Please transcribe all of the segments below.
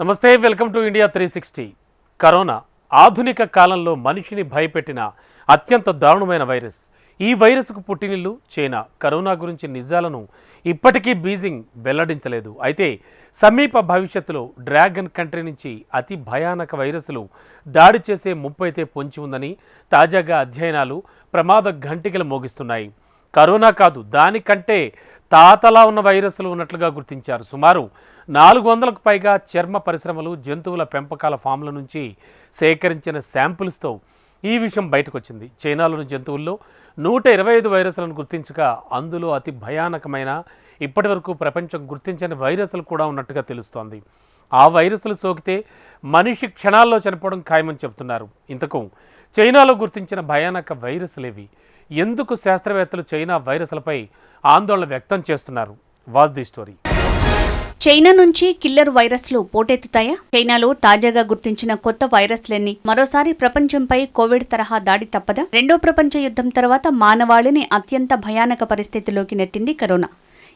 నమస్తే welcome to India three sixty. Corona ఆధునిక కాలంలో మనిషిని భయపెట్టిన అత్యంత దారుణమైన వైరస్. ఈ వైరస్కు పుట్టినిల్లు చైనా. కరోనా గురించి నిజాలను ఇప్పటికీ బీజింగ్ వెల్లడించలేదు. అయితే సమీప భవిష్యత్తులో డ్రాగన్ కంట్రీ నుంచి అతి భయానక వైరస్లు దాడి చేసే ముప్పు అయితే పొంచి ఉందని తాజాగా అధ్యయనాలు ప్రమాద ఘంటికలు మోగిస్తున్నాయి. కరోనా కాదు దానికంటే తాతలా ఉన్న వైరస్లు ఉన్నట్లుగా గుర్తించారు. సుమారు నాలుగు వందలకు పైగా చర్మ పరిశ్రమలు జంతువుల పెంపకాల ఫామ్ల నుంచి సేకరించిన శాంపుల్స్తో ఈ విషయం బయటకొచ్చింది. చైనాలోని జంతువుల్లో నూట ఇరవై ఐదు వైరస్లను గుర్తించగా అందులో అతి భయానకమైన ఇప్పటివరకు ప్రపంచం గుర్తించని వైరస్లు కూడా ఉన్నట్టుగా తెలుస్తోంది. ఆ వైరస్లు సోకితే మనిషి క్షణాల్లో చనిపోవడం ఖాయమని చెబుతున్నారు. ఇంతకు చైనాలో గుర్తించిన భయానక వైరస్లేవి? ఎందుకు శాస్త్రవేత్తలు చైనా వైరస్లపై ఆందోళన వ్యక్తం చేస్తున్నారు? Was the story. చైనా నుంచి కిల్లర్ వైరస్లు పోటెత్తుతాయా? చైనాలో తాజాగా గుర్తించిన కొత్త వైరస్లన్నీ మరోసారి ప్రపంచంపై కోవిడ్ తరహా దాడి తప్పదా? రెండో ప్రపంచ యుద్ధం తర్వాత మానవాళిని అత్యంత భయానక పరిస్థితిలోకి నెట్టింది కరోనా.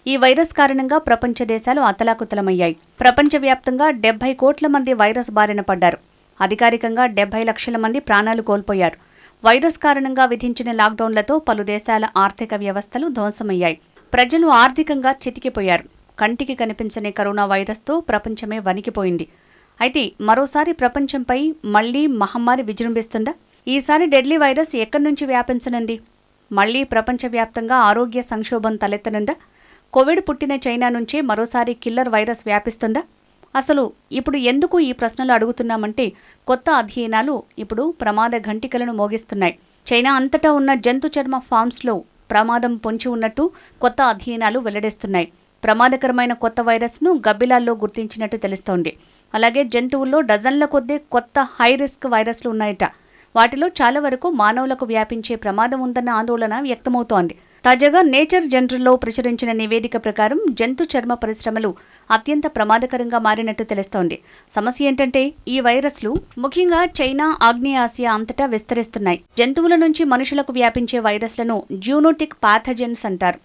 ఈ వైరస్ కారణంగా ప్రపంచ దేశాలు అతలాకుతలమయ్యాయి. ప్రపంచవ్యాప్తంగా డెబ్బై కోట్ల మంది వైరస్ బారిన పడ్డారు. అధికారికంగా డెబ్బై లక్షల మంది ప్రాణాలు కోల్పోయారు. వైరస్ కారణంగా విధించిన లాక్డౌన్లతో పలు దేశాల ఆర్థిక వ్యవస్థలు ధ్వంసమయ్యాయి. ప్రజలు ఆర్థికంగా చితికిపోయారు. కంటికి కనిపించని కరోనా వైరస్తో ప్రపంచమే వణికిపోయింది. అయితే మరోసారి ప్రపంచంపై మళ్ళీ మహమ్మారి విజృంభిస్తుందా? ఈసారి డెడ్లీ వైరస్ ఎక్కడి నుంచి వ్యాపించనుంది? మళ్ళీ ప్రపంచవ్యాప్తంగా ఆరోగ్య సంక్షోభం తలెత్తనుందా? కోవిడ్ పుట్టిన చైనా నుంచే మరోసారి కిల్లర్ వైరస్ వ్యాపిస్తుందా? అసలు ఇప్పుడు ఎందుకు ఈ ప్రశ్నలు అడుగుతున్నామంటే కొత్త అధ్యయనాలు ఇప్పుడు ప్రమాద ఘంటికలను మోగిస్తున్నాయి. చైనా అంతటా ఉన్న జంతు చర్మ ఫామ్స్లో ప్రమాదం పొంచి ఉన్నట్టు కొత్త అధ్యయనాలు వెల్లడిస్తున్నాయి. ప్రమాదకరమైన కొత్త వైరస్ను గబ్బిలాల్లో గుర్తించినట్టు తెలుస్తోంది. అలాగే జంతువుల్లో డజన్ల కొద్దీ కొత్త హై రిస్క్ వైరస్లు ఉన్నాయట. వాటిలో చాలా వరకు మానవులకు వ్యాపించే ప్రమాదం ఉందన్న ఆందోళన వ్యక్తమవుతోంది. తాజాగా నేచర్ జనరల్లో ప్రచురించిన నివేదిక ప్రకారం జంతు చర్మ పరిశ్రమలు అత్యంత ప్రమాదకరంగా మారినట్టు తెలుస్తోంది. సమస్య ఏంటంటే ఈ వైరస్లు ముఖ్యంగా చైనా ఆగ్నేయాసియా అంతటా విస్తరిస్తున్నాయి. జంతువుల నుంచి మనుషులకు వ్యాపించే వైరస్లను జ్యూనోటిక్ పాథజెన్స్ అంటారు.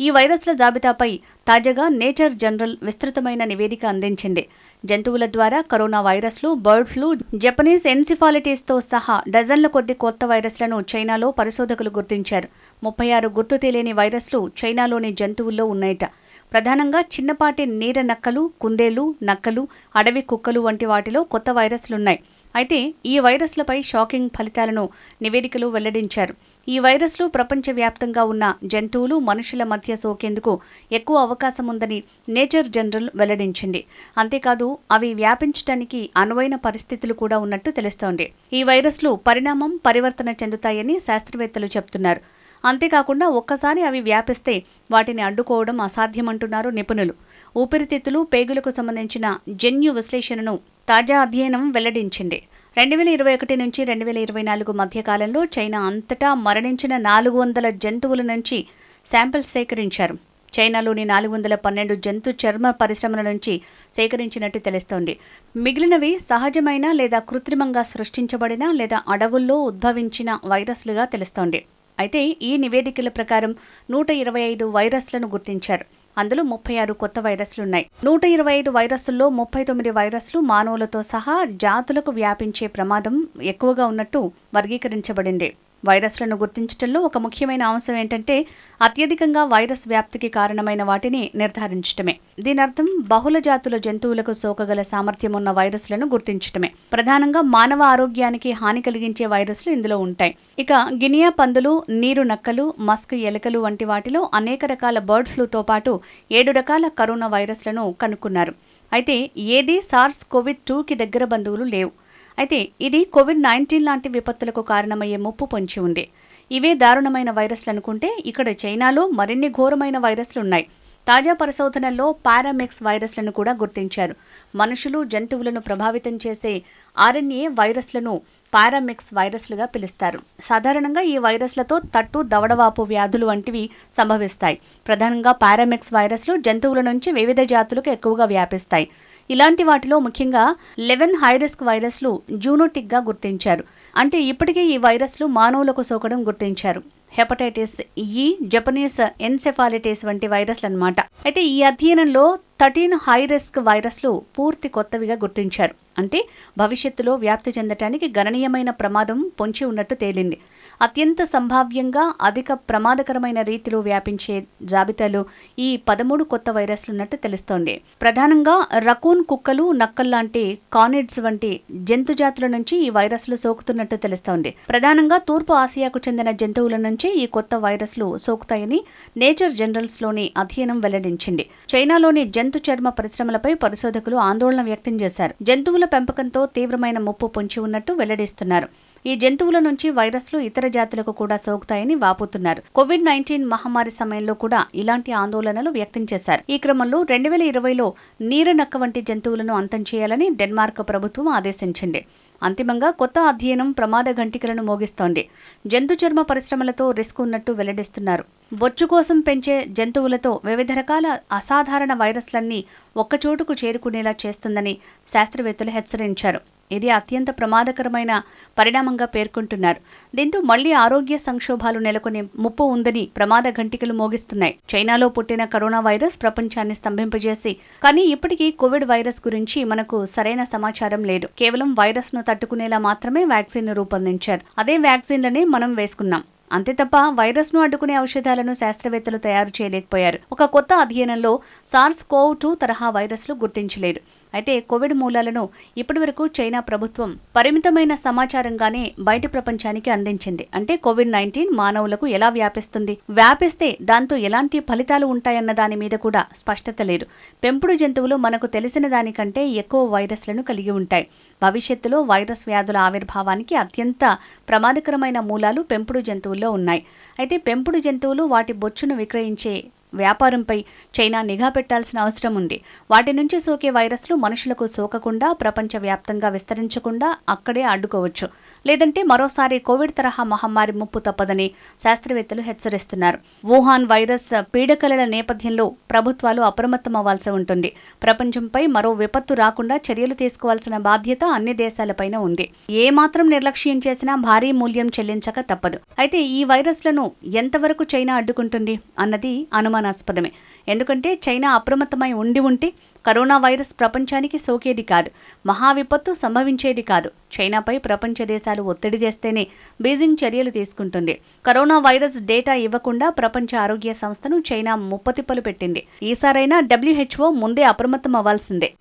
ఈ వైరస్ల జాబితాపై తాజాగా నేచర్ జనరల్ విస్తృతమైన నివేదిక అందించింది. జంతువుల ద్వారా కరోనా వైరస్లు బర్డ్ ఫ్లూ జపనీస్ ఎన్సిఫాలిటీస్తో సహా డజన్ల కొద్ది కొత్త వైరస్లను చైనాలో పరిశోధకులు గుర్తించారు. ముప్పై ఆరు గుర్తు తెలియని వైరస్లు చైనాలోని జంతువుల్లో ఉన్నాయట. ప్రధానంగా చిన్నపాటి నీర నక్కలు కుందేలు నక్కలు అడవి కుక్కలు వంటి వాటిలో కొత్త వైరస్లున్నాయి. అయితే ఈ వైరస్లపై షాకింగ్ ఫలితాలను నివేదికలు వెల్లడించారు. ఈ వైరస్లు ప్రపంచవ్యాప్తంగా ఉన్న జంతువులు మనుషుల మధ్య సోకేందుకు ఎక్కువ అవకాశం ఉందని నేచర్ జనరల్ వెల్లడించింది. అంతేకాదు అవి వ్యాపించడానికి అనువైన పరిస్థితులు కూడా ఉన్నట్టు తెలుస్తోంది. ఈ వైరస్లు పరిణామం పరివర్తన చెందుతాయని శాస్త్రవేత్తలు చెబుతున్నారు అంతేకాకుండా ఒక్కసారి అవి వ్యాపిస్తే వాటిని అడ్డుకోవడం అసాధ్యమంటున్నారు నిపుణులు. ఊపిరితిత్తులు పేగులకు సంబంధించిన జన్యు విశ్లేషణను తాజా అధ్యయనం వెల్లడించింది. రెండు వేల ఇరవై ఒకటి నుంచి రెండు వేల ఇరవై నాలుగు మధ్యకాలంలో చైనా అంతటా మరణించిన నాలుగు వందల జంతువుల నుంచి శాంపిల్స్ సేకరించారు. చైనాలోని నాలుగు వందల పన్నెండు జంతు చర్మ పరిశ్రమల నుంచి సేకరించినట్టు తెలుస్తోంది. మిగిలినవి సహజమైన లేదా కృత్రిమంగా సృష్టించబడిన లేదా అడవుల్లో ఉద్భవించిన వైరస్లుగా తెలుస్తోంది. అయితే ఈ నివేదికల ప్రకారం నూట ఇరవై ఐదు వైరస్లను గుర్తించారు. అందులో ముప్పై ఆరు కొత్త వైరస్లున్నాయి. నూట ఇరవై ఐదు వైరస్సుల్లో ముప్పై తొమ్మిది వైరస్లు మానవులతో సహా జాతులకు వ్యాపించే ప్రమాదం ఎక్కువగా ఉన్నట్టు వర్గీకరించబడింది. వైరస్లను గుర్తించడంలో ఒక ముఖ్యమైన అంశం ఏంటంటే అత్యధికంగా వైరస్ వ్యాప్తికి కారణమైన వాటిని నిర్ధారించటమే. దీని అర్థం బహుళ జాతుల జంతువులకు సోకగల సామర్థ్యం ఉన్న వైరస్లను గుర్తించటమే. ప్రధానంగా మానవ ఆరోగ్యానికి హాని కలిగించే వైరస్లు ఇందులో ఉంటాయి. ఇక గినియా పందులు నీరు నక్కలు మస్క్ ఎలుకలు వంటి వాటిలో అనేక రకాల బర్డ్ ఫ్లూతో పాటు ఏడు రకాల కరోనా వైరస్లను కనుక్కున్నారు. అయితే ఏది సార్స్ కోవిడ్ టూకి దగ్గర బంధువులు లేవు. అయితే ఇది కోవిడ్ నైన్టీన్ లాంటి విపత్తులకు కారణమయ్యే ముప్పు పొంచి ఉంది. ఇవే దారుణమైన వైరస్లు అనుకుంటే ఇక్కడ చైనాలో మరిన్ని ఘోరమైన వైరస్లు ఉన్నాయి తాజా పరిశోధనల్లో పారామిక్స్ వైరస్లను కూడా గుర్తించారు. మనుషులు జంతువులను ప్రభావితం చేసే ఆర్ఎన్ఏ వైరస్లను పారామిక్స్ వైరస్లుగా పిలుస్తారు. సాధారణంగా ఈ వైరస్లతో తట్టు దవడవాపు వ్యాధులు వంటివి సంభవిస్తాయి. ప్రధానంగా పారామిక్స్ వైరస్లు జంతువుల నుంచి వివిధ జాతులకు ఎక్కువగా వ్యాపిస్తాయి. ఇలాంటి వాటిలో ముఖ్యంగా లెవెన్ హైరిస్క్ వైరస్లు జూనోటిక్గా గుర్తించారు. అంటే ఇప్పటికే ఈ వైరస్లు మానవులకు సోకడం గుర్తించారు. హెపటైటిస్ ఈ జపనీస్ ఎన్సెఫాలిటిస్ వంటి వైరస్లు అన్నమాట అయితే ఈ అధ్యయనంలో థర్టీన్ హై రిస్క్ వైరస్లు పూర్తి కొత్తవిగా గుర్తించారు. అంటే భవిష్యత్తులో వ్యాప్తి చెందటానికి గణనీయమైన ప్రమాదం పొంచి ఉన్నట్టు తేలింది. అత్యంత సంభావ్యంగా అధిక ప్రమాదకరమైన రీతిలో వ్యాపించే జాబితాలో ఈ పదమూడు కొత్త వైరస్లు ఉన్నట్టు తెలుస్తోంది. ప్రధానంగా రకూన్ కుక్కలు నక్కల్లాంటి కానిడ్స్ వంటి జంతు జాతుల నుంచి ఈ వైరస్లు సోకుతున్నట్టు తెలుస్తోంది. ప్రధానంగా తూర్పు ఆసియాకు చెందిన జంతువుల నుంచి ఈ కొత్త వైరస్లు సోకుతాయని నేచర్ జనరల్స్లోని అధ్యయనం వెల్లడించింది. చైనాలోని జంతు చర్మ పరిశ్రమలపై పరిశోధకులు ఆందోళన వ్యక్తం చేశారు. జంతువుల పెంపకంతో తీవ్రమైన ముప్పు పొంచి ఉన్నట్టు వెల్లడిస్తున్నారు. ఈ జంతువుల నుంచి వైరస్లు ఇతర జాతులకు కూడా సోకుతాయని వాపోతున్నారు. కోవిడ్ నైన్టీన్ మహమ్మారి సమయంలో కూడా ఇలాంటి ఆందోళనలు వ్యక్తం చేశారు. ఈ క్రమంలో రెండు వేల ఇరవైలో నీరనక్క వంటి జంతువులను అంతం చేయాలని డెన్మార్క్ ప్రభుత్వం ఆదేశించింది. అంతిమంగా కొత్త అధ్యయనం ప్రమాద గంటికలను మోగిస్తోంది. జంతు చర్మ పరిశ్రమలతో రిస్క్ ఉన్నట్టు వెల్లడిస్తున్నారు. బొచ్చు కోసం పెంచే జంతువులతో వివిధ రకాల అసాధారణ వైరస్లన్నీ ఒక్కచోటుకు చేరుకునేలా చేస్తుందని శాస్త్రవేత్తలు హెచ్చరించారు. ఇది అత్యంత ప్రమాదకరమైన పరిణామంగా పేర్కొంటున్నారు. దీంతో మళ్ళీ ఆరోగ్య సంక్షోభాలు నెలకొనే ముప్పు ఉందని ప్రమాద ఘంటికలు మోగిస్తున్నాయి. చైనాలో పుట్టిన కరోనా వైరస్ ప్రపంచాన్ని స్తంభింపజేసి కానీ ఇప్పటికీ కోవిడ్ వైరస్ గురించి మనకు సరైన సమాచారం లేదు. కేవలం వైరస్ను తట్టుకునేలా మాత్రమే వ్యాక్సిన్ను రూపొందించారు. అదే వ్యాక్సిన్లనే మనం వేసుకున్నాం. అంతే తప్ప వైరస్ను అడ్డుకునే ఔషధాలను శాస్త్రవేత్తలు తయారు చేయలేకపోయారు. ఒక కొత్త అధ్యయనంలో సార్స్ కోవ్ టూ తరహా వైరస్లు గుర్తించలేదు. అయితే కోవిడ్ మూలాలను ఇప్పటివరకు చైనా ప్రభుత్వం పరిమితమైన సమాచారంగానే బయట ప్రపంచానికి అందించింది. అంటే కోవిడ్ నైన్టీన్ మానవులకు ఎలా వ్యాపిస్తుంది? వ్యాపిస్తే దాంతో ఎలాంటి ఫలితాలు ఉంటాయన్న దాని మీద కూడా స్పష్టత లేదు. పెంపుడు జంతువులు మనకు తెలిసిన దానికంటే ఎక్కువ వైరస్లను కలిగి ఉంటాయి. భవిష్యత్తులో వైరస్ వ్యాధుల ఆవిర్భావానికి అత్యంత ప్రమాదకరమైన మూలాలు పెంపుడు జంతువుల్లో ఉన్నాయి. అయితే పెంపుడు జంతువులు వాటి బొచ్చును విక్రయించే వ్యాపారంపై చైనా నిఘా పెట్టాల్సిన అవసరం ఉంది. వాటి నుంచి సోకే వైరస్లు మనుషులకు సోకకుండా ప్రపంచవ్యాప్తంగా విస్తరించకుండా అక్కడే అడ్డుకోవచ్చు. లేదంటే మరోసారి కోవిడ్ తరహా మహమ్మారి ముప్పు తప్పదని శాస్త్రవేత్తలు హెచ్చరిస్తున్నారు. వుహాన్ వైరస్ పీడకలల నేపథ్యంలో ప్రభుత్వాలు అప్రమత్తం అవ్వాల్సి ఉంటుంది. ప్రపంచంపై మరో విపత్తు రాకుండా చర్యలు తీసుకోవాల్సిన బాధ్యత అన్ని దేశాలపైన ఉంది. ఏ మాత్రం నిర్లక్ష్యం చేసినా భారీ మూల్యం చెల్లించక తప్పదు. అయితే ఈ వైరస్లను ఎంతవరకు చైనా అడ్డుకుంటుంది అన్నది అనుమానం. అనుమానాస్పదమే ఎందుకంటే చైనా అప్రమత్తమై ఉండి ఉంటే కరోనా వైరస్ ప్రపంచానికి సోకేది కాదు మహా విపత్తు సంభవించేది కాదు. చైనాపై ప్రపంచ దేశాలు ఒత్తిడి చేస్తేనే బీజింగ్ చర్యలు తీసుకుంటుంది. కరోనా వైరస్ డేటా ఇవ్వకుండా ప్రపంచ ఆరోగ్య సంస్థను చైనా ముప్పతిప్పలు పెట్టింది. ఈసారైనా డబ్ల్యూహెచ్ఓ ముందే అప్రమత్తం అవ్వాల్సిందే